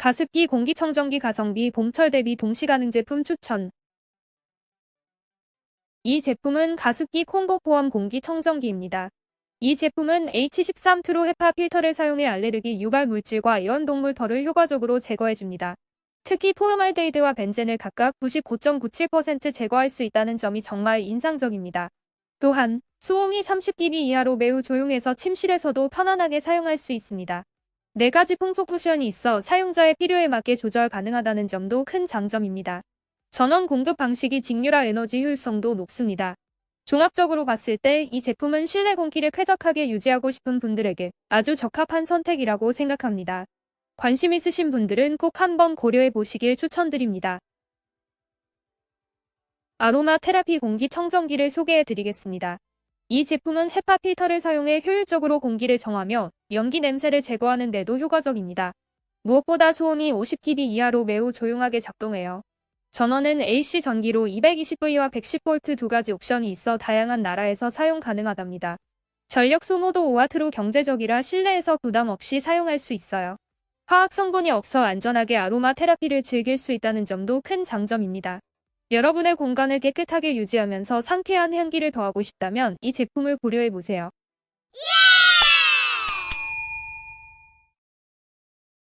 가습기 공기청정기 가성비 봄철 대비 동시가능 제품 추천. 이 제품은 가습기 콤보 포함 공기청정기입니다. 이 제품은 H13 트루 헤파 필터를 사용해 알레르기 유발 물질과 애완동물 털을 효과적으로 제거해줍니다. 특히 포르말데이드와 벤젠을 각각 99.97% 제거할 수 있다는 점이 정말 인상적입니다. 또한 소음이 30dB 이하로 매우 조용해서 침실에서도 편안하게 사용할 수 있습니다. 네 가지 풍속 쿠션이 있어 사용자의 필요에 맞게 조절 가능하다는 점도 큰 장점입니다. 전원 공급 방식이 직류라 에너지 효율성도 높습니다. 종합적으로 봤을 때 이 제품은 실내 공기를 쾌적하게 유지하고 싶은 분들에게 아주 적합한 선택이라고 생각합니다. 관심 있으신 분들은 꼭 한번 고려해 보시길 추천드립니다. 아로마 테라피 공기 청정기를 소개해 드리겠습니다. 이 제품은 헤파 필터를 사용해 효율적으로 공기를 정하며 연기 냄새를 제거하는 데도 효과적입니다. 무엇보다 소음이 50dB 이하로 매우 조용하게 작동해요. 전원은 AC 전기로 220V와 110V 두 가지 옵션이 있어 다양한 나라에서 사용 가능하답니다. 전력 소모도 5W로 경제적이라 실내에서 부담 없이 사용할 수 있어요. 화학 성분이 없어 안전하게 아로마 테라피를 즐길 수 있다는 점도 큰 장점입니다. 여러분의 공간을 깨끗하게 유지하면서 상쾌한 향기를 더하고 싶다면 이 제품을 고려해 보세요.